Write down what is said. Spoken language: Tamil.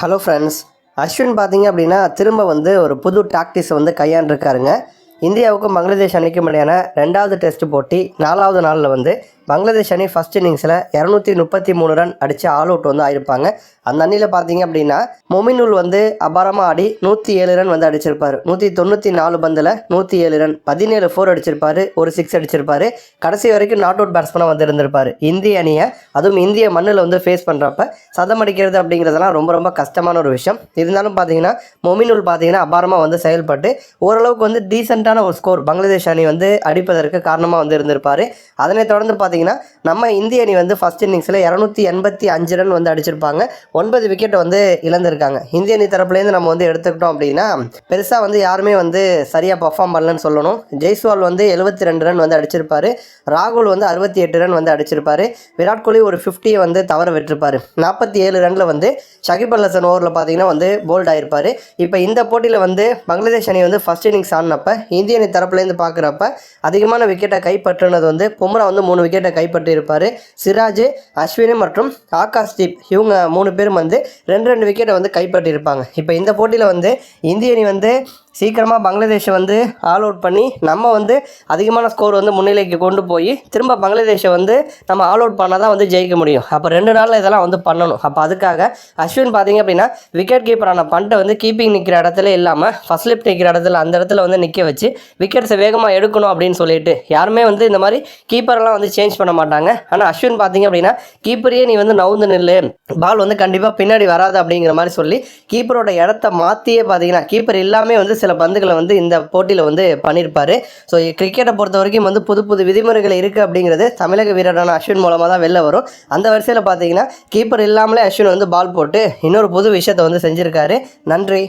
ஹலோ ஃப்ரெண்ட்ஸ் அஸ்வின் பார்த்தீங்க அப்படின்னா திரும்ப வந்து ஒரு புது டாக்டிஸை வந்து கையாண்டிருக்காருங்க. இந்தியாவுக்கும் பங்களாதேஷ் அணிக்கும் இடையான ரெண்டாவது டெஸ்ட் போட்டி நாலாவது நாளில் வந்து பங்களாதேஷ் அணி ஃபர்ஸ்ட் இன்னிங்ஸில் இரநூத்தி முப்பத்தி மூணு ரன் அடித்து ஆல் அவுட் வந்து ஆயிருப்பாங்க. அந்த அணியில் பார்த்தீங்க அப்படின்னா மொமினுல் வந்து அபாரமாக ஆடி நூற்றி ஏழு ரன் வந்து அடிச்சிருப்பார். நூற்றி தொண்ணூற்றி நாலு பந்தில் நூற்றி ஏழு ரன் பதினேழு ஃபோர் அடிச்சிருப்பாரு ஒரு சிக்ஸ் அடிச்சிருப்பாரு. கடைசி வரைக்கும் நாட் அவுட் பேட்ஸ்மனாக வந்து இருந்திருப்பார். இந்திய அணியை அதுவும் இந்திய மண்ணில் வந்து ஃபேஸ் பண்ணுறப்ப சதம் அடிக்கிறது அப்படிங்கிறதெல்லாம் ரொம்ப ரொம்ப கஷ்டமான ஒரு விஷயம். இருந்தாலும் பார்த்தீங்கன்னா மொமினுல் பார்த்தீங்கன்னா அபாரமாக வந்து செயல்பட்டு ஓரளவுக்கு வந்து டீசெண்டான ஒரு ஸ்கோர் பங்களாதேஷ் அணி வந்து அடிப்பதற்கு காரணமாக வந்து இருந்திருப்பார். அதனை தொடர்ந்து பார்த்தீங்கன்னா நம்ம இந்திய அணி வந்து ஃபர்ஸ்ட் இன்னிங்ஸில் இரநூத்தி எண்பத்தி அஞ்சு ரன் வந்து அடிச்சிருப்பாங்க. ஒன்பது விக்கெட்டை வந்து இழந்திருக்காங்க. இந்திய அணி தரப்புலேருந்து நம்ம வந்து எடுத்துக்கிட்டோம் அப்படின்னா பெருசாக வந்து யாருமே வந்து சரியாக பர்ஃபார்ம் பண்ணலன்னு சொல்லணும். ஜெய்ஸ்வால் வந்து எழுபத்தி ரெண்டு ரன் வந்து அடிச்சிருப்பாரு. ராகுல் வந்து அறுபத்தி எட்டு ரன் வந்து அடிச்சிருப்பாரு. விராட் கோலி ஒரு ஃபிஃப்டியை வந்து தவற விட்டுருப்பாரு. நாற்பத்தி ஏழு ரனில் வந்து ஷகிப் அல் ஹசன் ஓவரில் பார்த்தீங்கன்னா வந்து போல்ட் ஆயிருப்பாரு. இப்போ இந்த போட்டியில் வந்து பங்களாதேஷ் அணி வந்து ஃபர்ஸ்ட் இன்னிங்ஸ் ஆடினப்ப இந்திய அணி தரப்புலேருந்து பார்க்குறப்ப அதிகமான விக்கெட்டை கைப்பற்றினது வந்து பும்ரா வந்து மூணு விக்கெட்டை விக்கெட்டை கைப்பற்றியிருப்பார். சிராஜ் அஸ்வினி மற்றும் ஆகாஷ் தீப். இவங்க மூணு பேரும் வந்து ரெண்டு ரெண்டு விக்கெட்டை வந்து கைப்பற்றியிருப்பாங்க. இப்போ இந்த போட்டியில் வந்து இந்திய அணி வந்து சீக்கிரமாக பங்களாதேஷை வந்து ஆல் அவுட் பண்ணி நம்ம வந்து அதிகமான ஸ்கோர் வந்து முன்னிலைக்கு கொண்டு போய் திரும்ப பங்களாதேஷை வந்து நம்ம ஆல் அவுட் பண்ணால் தான் வந்து ஜெயிக்க முடியும். அப்போ ரெண்டு நாளில் இதெல்லாம் வந்து பண்ணணும். அப்போ அதுக்காக அஸ்வின் பார்த்தீங்க அப்படின்னா விக்கெட் கீப்பரான பண்ட்டை வந்து கீப்பிங் நிற்கிற இடத்துல இல்லாமல் ஃபஸ்ட் லிஃப்ட் நிற்கிற இடத்துல அந்த இடத்துல வந்து நிற்க வச்சு விக்கெட்ஸை வேகமாக எடுக்கணும் அப்படின்னு சொல்லிட்டு யாருமே வந்து இந்த மாதிரி கீப்பரெல்லாம் வந்து சேஞ்ச் பண்ண மாட்டாங்க. ஆனால் அஸ்வின் பார்த்தீங்க அப்படின்னா கீப்பரையே நீ வந்து நவுந்து நில்லு பால் வந்து கண்டிப்பாக பின்னாடி வராது அப்படிங்கிற மாதிரி சொல்லி கீப்பரோட இடத்த மாற்றியே பார்த்தீங்கன்னா கீப்பர் எல்லாமே வந்து சில பந்துகளை வந்து இந்த போட்டியில் வந்து பண்ணியிருப்பார். ஸோ கிரிக்கெட்டை பொறுத்த வரைக்கும் வந்து புது புது விதிமுறைகள் இருக்குது அப்படிங்கிறது தமிழக வீரரான அஸ்வின் மூலமாக தான் வெளில வரும். அந்த வரிசையில் பார்த்தீங்கன்னா கீப்பர் இல்லாமலே அஸ்வின் வந்து பால் போட்டு இன்னொரு புது விஷயத்தை வந்து செஞ்சுருக்காரு. நன்றி.